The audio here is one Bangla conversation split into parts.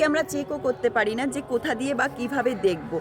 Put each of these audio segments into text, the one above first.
আমরা চেকও করতে পারি না যে কোথা দিয়ে বা কীভাবে দেখব।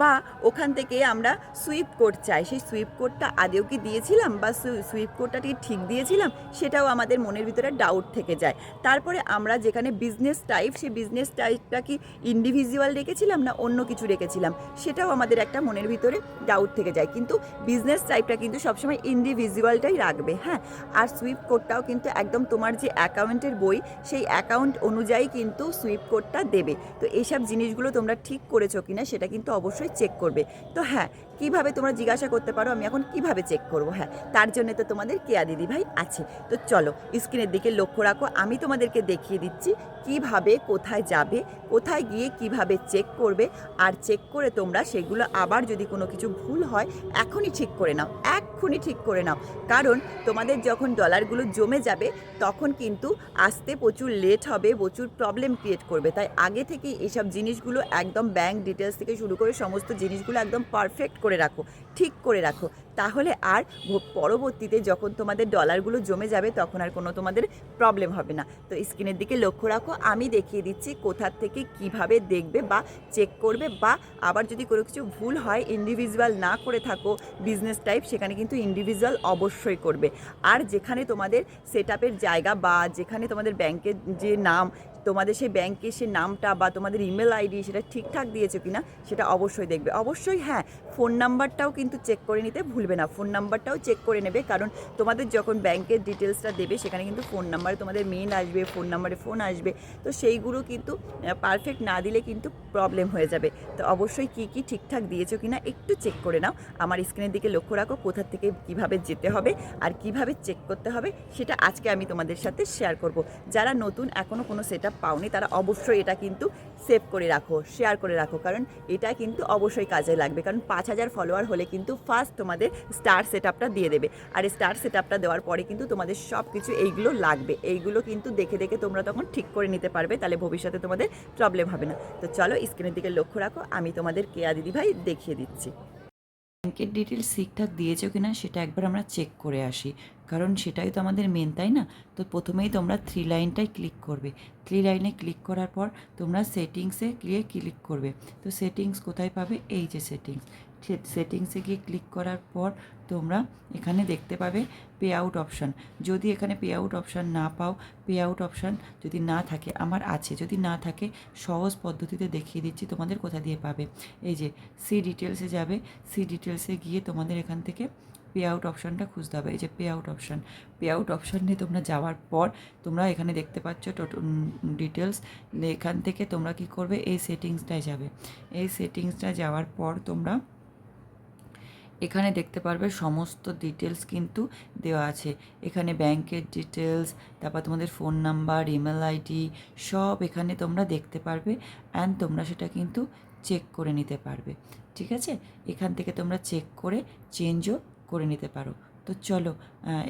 বা ওখান থেকে আমরা সুইপ কোড চাই। সেই সুইপ কোডটা আদেও কি দিয়েছিলাম বা সুইপ কোডটা কি ঠিক দিয়েছিলাম? সেটাও আমাদের মনের ভিতরে ডাউট থেকে যায়। তারপরে আমরা যেখানে বিজনেস টাইপ সেই বিজনেস টাইপটা কি ইন্ডিভিজুয়াল রেখেছিলাম না অন্য কিছু রেখেছিলাম? সেটাও আমাদের একটা মনের ভিতরে ডাউট থেকে যায়। কিন্তু বিজনেস টাইপটা কিন্তু সবসময় ইন্ডিভিজুয়ালটাই রাখবে হ্যাঁ? আর সুইপ কোডটাও কিন্তু একদম তোমার যে অ্যাকাউন্টের বই, সেই অ্যাকাউন্ট অনুযায়ী কিন্তু সুইপ কোডটা দেবে। তো এইসব জিনিসগুলো তোমরা ঠিক করেছ কিনা সেটা কিন্তু অবশ্যই চেক করবে। তো হ্যাঁ কীভাবে তোমরা জিজ্ঞাসা করতে পারো, আমি এখন কীভাবে চেক করব? হ্যাঁ তার জন্য তো তোমাদের কেয়া দিদি ভাই আছে। তো চলো স্ক্রিনের দিকে লক্ষ্য রাখো, আমি তোমাদেরকে দেখিয়ে দিচ্ছি কীভাবে কোথায় যাবে, কোথায় গিয়ে কীভাবে চেক করবে, আর চেক করে তোমরা সেগুলো আবার যদি কোনো কিছু ভুল হয়, এখনই ঠিক করে নাও, এক্ষুনি ঠিক করে নাও। কারণ তোমাদের যখন ডলারগুলো জমে যাবে, তখন কিন্তু আসতে প্রচুর লেট হবে, প্রচুর প্রবলেম ক্রিয়েট করবে। তাই আগে থেকেই এইসব জিনিসগুলো একদম ব্যাংক ডিটেলস থেকে শুরু করে সমস্ত জিনিসগুলো একদম পারফেক্ট করে রাখো, ঠিক করে রাখো। তাহলে আর পরবর্তীতে যখন তোমাদের ডলারগুলো জমে যাবে, তখন আর কোনো তোমাদের প্রবলেম হবে না। তো স্ক্রিনের দিকে লক্ষ্য রাখো, আমি দেখিয়ে দিচ্ছি কোথার থেকে কীভাবে দেখবে বা চেক করবে বা আবার যদি কোনো কিছু ভুল হয় ইন্ডিভিজুয়াল না করে থাকো বিজনেস টাইপ সেখানে কিন্তু ইন্ডিভিজুয়াল অবশ্যই করবে। আর যেখানে তোমাদের সেট জায়গা বা যেখানে তোমাদের ব্যাংকের যে নাম তোমাদের সেই ব্যাংকের সে নামটা বা তোমাদের ইমেল আইডি সেটা ঠিকঠাক দিয়েছ কিনা সেটা অবশ্যই দেখবে। অবশ্যই হ্যাঁ ফোন নাম্বারটাও কিন্তু চেক করে নিতে ভুলবে না। ফোন নাম্বারটাও চেক করে নেবে কারণ তোমাদের যখন ব্যাংকের ডিটেলসটা দেবে সেখানে কিন্তু ফোন নাম্বারে তোমাদের মেল আসবে ফোন নাম্বারে ফোন আসবে। তো সেইগুলো কিন্তু পারফেক্ট না দিলে কিন্তু প্রবলেম হয়ে যাবে। তো অবশ্যই কি কি ঠিকঠাক দিয়েছ কিনা একটু চেক করে নাও। আমার স্ক্রিনের দিকে লক্ষ্য রাখো কোথা থেকে কীভাবে যেতে হবে আর কীভাবে চেক করতে হবে সেটা আজকে আমি তোমাদের সাথে শেয়ার করব। যারা নতুন এখনও কোনো সেট পাওনি, তারা অবশ্যই এটা কিন্তু সেভ করে রাখো শেয়ার করে রাখো, কারণ এটা কিন্তু অবশ্যই কাজে লাগবে। কারণ পাঁচ হাজার ফলোয়ার হলে কিন্তু ফার্স্ট তোমাদের স্টার সেট আপটা দিয়ে দেবে। আর স্টার সেট আপটা দেওয়ার পরে কিন্তু তোমাদের সব কিছু এইগুলো লাগবে। এইগুলো কিন্তু দেখে দেখে তোমরা তখন ঠিক করে নিতে পারবে, তাহলে ভবিষ্যতে তোমাদের প্রবলেম হবে না। তো চলো স্ক্রিনের দিকে লক্ষ্য রাখো, আমি তোমাদের কেয়া দিদিভাই দেখিয়ে দিচ্ছি। ব্যাংকের ডিটেলস ঠিকঠাক দিয়েছ কিনা সেটা একবার আমরা চেক করে আসি। কারণ সেটাই তো আমাদের মেন তাই না? তো প্রথমেই তোমরা থ্রি লাইনটাই ক্লিক করবে। থ্রি লাইনে ক্লিক করার পর তোমরা সেটিংসে গিয়ে ক্লিক করবে। তো সেটিংস কোথায় পাবে? এই যে সেটিংস সেটিংসে গিয়ে ক্লিক করার পর তোমরা এখানে দেখতে পাবে পে আউট অপশান যদি এখানে পে আউট অপশান না পাও পে আউট অপশান যদি না থাকে, আমার আছে, যদি না থাকে, সহজ পদ্ধতিতে দেখিয়ে দিচ্ছি, তোমাদের কোথা দিয়ে পাবে। এই যে সি ডিটেলসে যাবে সি ডিটেলসে গিয়ে তোমাদের এখান থেকে পে আউট অপশানটা খুঁজতে হবে। এই যে pay out option pay out option নিয়ে তোমরা যাওয়ার পর তোমরা এখানে দেখতে পাচ্ছ ডিটেলস এখান থেকে তোমরা কি করবে? এই সেটিংসটায় যাবে। এই সেটিংসটায় যাওয়ার পর তোমরা এখানে দেখতে পারবে সমস্ত ডিটেলস কিন্তু দেওয়া আছে। এখানে ব্যাংকের ডিটেলস তারপর তোমাদের ফোন নাম্বার ইমেল আইডি সব এখানে তোমরা দেখতে পারবে অ্যান্ড তোমরা সেটা কিন্তু চেক করে নিতে পারবে। ঠিক আছে? এখান থেকে তোমরা চেক করে চেঞ্জও করে নিতে পারো। তো চলো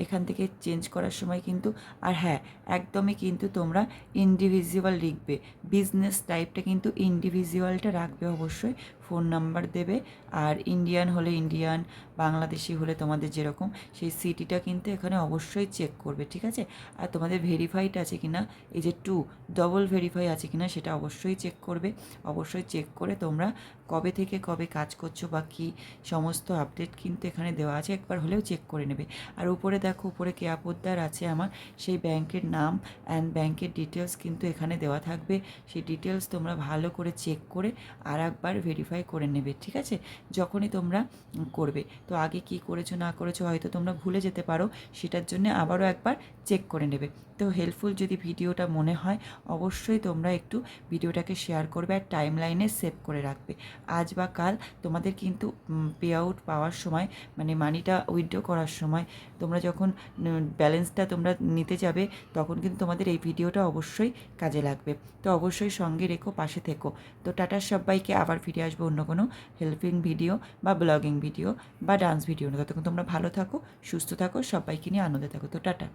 এখান থেকে চেঞ্জ করার সময় কিন্তু, আর হ্যাঁ একদমই কিন্তু তোমরা ইন্ডিভিজুয়াল লিখবে। বিজনেস টাইপটা কিন্তু ইন্ডিভিজুয়ালটা রাখবে অবশ্যই। ফোন নাম্বার দেবে। আর ইন্ডিয়ান হলে ইন্ডিয়ান, বাংলাদেশি হলে তোমাদের যেরকম, সেই সিটিটা কিন্তু এখানে অবশ্যই চেক করবে, ঠিক আছে? আর তোমাদের ভেরিফাইড আছে কি না এই যে টু ডবল ভেরিফাই আছে কি না সেটা অবশ্যই চেক করবে। অবশ্যই চেক করে তোমরা কবে থেকে কবে কাজ করছ বা কী সমস্ত আপডেট কিন্তু এখানে দেওয়া আছে, একবার হলেও চেক করে নেবে। আর উপরে দেখো, উপরে কেয়া পোদ্দার আছে আমার, সেই ব্যাংকের নাম অ্যান্ড ব্যাংকের ডিটেলস কিন্তু এখানে দেওয়া থাকবে। সেই ডিটেলস তোমরা ভালো করে চেক করে আর একবার ভেরিফাই করে নেবে, ঠিক আছে? যখনই তোমরা করবে। তো আগে কি করেছ, না করেছ, হয়তো তোমরা ভুলে যেতে পারো, সেটার জন্য আবারও একবার চেক করে নেবে। তো হেল্পফুল যদি ভিডিওটা মনে হয়, অবশ্যই তোমরা একটু ভিডিওটাকে শেয়ার করবে আর টাইম লাইনে সেভ করে রাখবে। আজ বা কাল তোমাদের কিন্তু পে আউট পাওয়ার সময় মানে মানিটা উইথড্র করার সময়, তোমরা যখন ব্যালেন্সটা তোমরা নিতে যাবে, তখন কিন্তু তোমাদের এই ভিডিওটা অবশ্যই কাজে লাগবে। তো অবশ্যই সঙ্গে রেখো, পাশে থেকো। তো টাটার সবাইকে, আবার ফিরে আসব অন্য কোনো হেল্পিং ভিডিও বা ব্লগিং ভিডিও বা ডান্স ভিডিও ততক্ষণ তোমরা ভালো থাকো, সুস্থ থাকো, সবাইকে নিয়ে আনন্দে থাকো। তো টাটা।